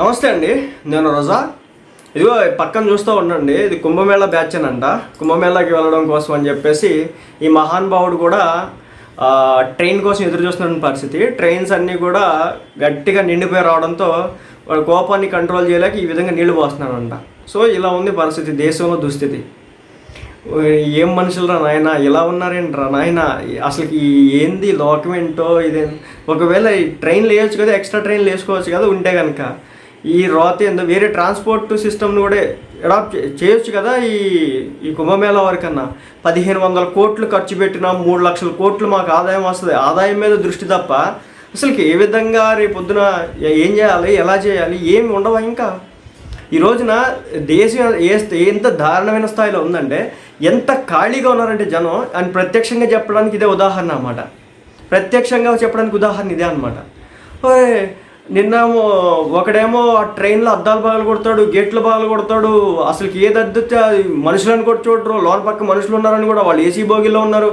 నమస్తే అండి నేను రోజా. ఇదిగో పక్కన చూస్తూ ఉండండి ఇది కుంభమేళ బ్యాచ్ అని అంట. కుంభమేళాకి వెళ్ళడం కోసం అని చెప్పేసి ఈ మహానుభావుడు కూడా ట్రైన్ కోసం ఎదురు చూస్తున్న పరిస్థితి. ట్రైన్స్ అన్నీ కూడా గట్టిగా నిండిపోయి రావడంతో వాడు కోపాన్ని కంట్రోల్ చేయలేక ఈ విధంగా నీళ్ళు పోస్తున్నాడంట. సో ఇలా ఉంది పరిస్థితి దేశంలో దుస్థితి. ఏం మనుషులరా నాయన ఇలా ఉన్నారేంట్రా నాయన? అసలు ఏంది లోకం ఏంటో ఇదే? ఒకవేళ ఈ ట్రైన్లు వేయచ్చు కదా ఎక్స్ట్రా ట్రైన్లు వేసుకోవచ్చు కదా ఉంటే కనుక ఈ రోత ఏందో వేరే ట్రాన్స్పోర్ట్ సిస్టమ్ని కూడా అడాప్ట్ చేయొచ్చు కదా ఈ ఈ కుంభమేళా వరకన్నా పదిహేను వందల కోట్లు ఖర్చు పెట్టినా మూడు లక్షల కోట్లు మాకు ఆదాయం వస్తుంది. ఆదాయం మీద దృష్టి తప్ప అసలుకి ఏ విధంగా రేపు పొద్దున ఏం చేయాలి ఎలా చేయాలి ఏమి ఉండవా ఇంకా. ఈ రోజున దేశం ఏ ఎంత దారుణమైన స్థాయిలో ఉందంటే ఎంత ఖాళీగా ఉన్నారంటే జనం అని ప్రత్యక్షంగా చెప్పడానికి ఇదే ఉదాహరణ అన్నమాట. ప్రత్యక్షంగా చెప్పడానికి ఉదాహరణ ఇదే అనమాట నిన్న ఒకడేమో ఆ ట్రైన్లో అద్దాలు పగలు కొడతాడు గేట్లు పగలు కొడతాడు. అసలు ఏది అద్దె మనుషులను కూడా చూడరు. లోన పక్క మనుషులు ఉన్నారని కూడా వాళ్ళు ఏసీ బోగిలో ఉన్నారు.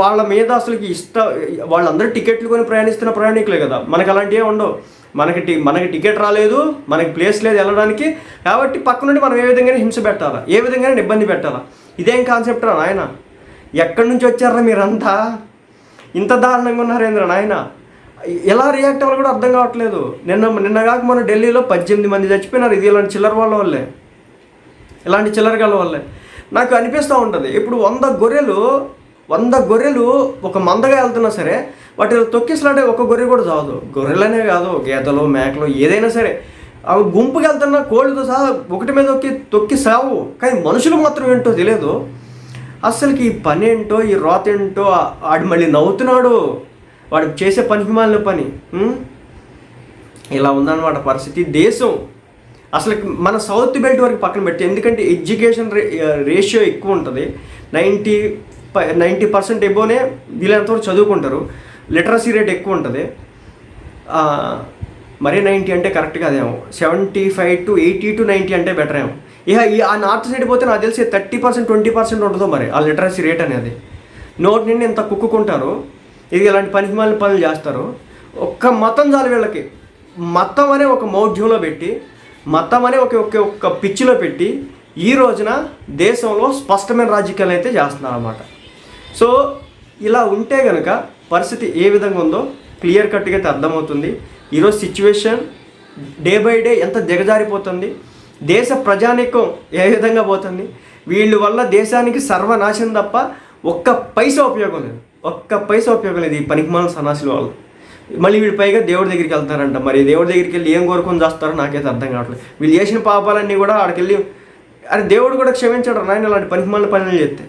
వాళ్ళ మీద అసలుకి ఇష్ట వాళ్ళందరూ టికెట్లు కొని ప్రయాణిస్తున్న ప్రయాణికులే కదా. మనకి అలాంటివి ఉండవు. మనకి టి మనకి టికెట్ రాలేదు మనకి ప్లేస్ లేదు వెళ్ళడానికి. కాబట్టి పక్క నుండి మనం ఏ విధంగా హింస పెట్టాలా? ఏ విధంగా ఇబ్బంది పెట్టాలా? ఇదేం కాన్సెప్ట్ రా నాయన? ఎక్కడి నుంచి వచ్చారా మీరంతా? ఇంత దారుణంగా ఉన్నారేంద్ర నాయన? ఎలా రియాక్ట్ అవ్వాలి కూడా అర్థం కావట్లేదు. నిన్న నిన్న కాక మన ఢిల్లీలో పద్దెనిమిది మంది చచ్చిపోయినారు. ఇది ఇలాంటి చిల్లర వాళ్ళ వల్లే. ఇలాంటి చిల్లరగాళ్ళ వల్లే. నాకు అనిపిస్తూ ఉంటుంది. ఇప్పుడు వంద గొర్రెలు వంద గొర్రెలు ఒక మందగా వెళ్తున్నా సరే వాటిలో తొక్కిసలాడే ఒక గొర్రె కూడా చావదు. గొర్రెలనే కాదు గేదెలు మేకలు ఏదైనా సరే. అవి గుంపుకి వెళ్తున్న కోళ్ళతో సహా ఒకటి మీద తొక్కి తొక్కి సావు. కానీ మనుషులు మాత్రం ఏంటో తెలియదు. అసలుకి ఈ పని ఏంటో ఈ రోత ఏంటో ఆడు మళ్ళీ నవ్వుతున్నాడు. వాడు చేసే పని హిమాలయ పని ఇలా ఉందన్నమాట పరిస్థితి. దేశం అసలు మన సౌత్ బెల్ట్ వరకు పక్కన పెట్టి ఎందుకంటే ఎడ్యుకేషన్ రే రేషియో ఎక్కువ ఉంటుంది. నైంటీ నైంటీ పర్సెంట్ ఎబోనే వీళ్ళంతవరకు చదువుకుంటారు. లిటరసీ రేట్ ఎక్కువ ఉంటుంది. ఆ, మరీ నైంటీ అంటే కరెక్ట్ కాదేమో. Seventy five to eighty to ninety అంటే బెటర్ ఏమో. ఇక ఈ ఆ నార్త్ సైడ్ పోతే నాకు తెలిసి థర్టీ పర్సెంట్ ట్వంటీ పర్సెంట్ ఉంటుందో మరి ఆ లిటరసీ రేట్ అనేది. నోటి నుండి ఇంత కుక్కుకుంటారు. ఇది ఇలాంటి పనికిమాలిన పనులు చేస్తారు ఒక్క మతం చాలు వీళ్ళకి. మతం అనే ఒక మౌఢ్యంలో పెట్టి మతం అనే ఒక ఒక్క పిచ్చిలో పెట్టి ఈ రోజున దేశంలో స్పష్టమైన రాజకీయాలు అయితే చేస్తున్నారు అన్నమాట సో ఇలా ఉంటే కనుక పరిస్థితి ఏ విధంగా ఉందో క్లియర్ కట్గా అయితే అర్థమవుతుంది. ఈరోజు సిచ్యువేషన్ డే బై డే ఎంత దిగజారిపోతుంది. దేశ ప్రజానీకం ఏ విధంగా పోతుంది. వీళ్ళ వల్ల దేశానికి సర్వనాశనం తప్ప ఒక్క పైసా ఉపయోగం లేదు. ఒక్క పైసా ఉపయోగం లేదు ఈ పనికిమాల సన్నాసులు వాళ్ళు. మళ్ళీ వీడి పైగా దేవుడి దగ్గరికి వెళ్తారంట. మరి దేవుడి దగ్గరికి వెళ్ళి ఏం కోరుకొని చేస్తారో నాకైతే అర్థం కావట్లేదు. వీళ్ళు చేసిన పాపాలన్నీ కూడా ఆడికి వెళ్ళి అరే దేవుడు కూడా క్షమించాడు నాయన ఇలాంటి పనికిమాల పనులు చేస్తే.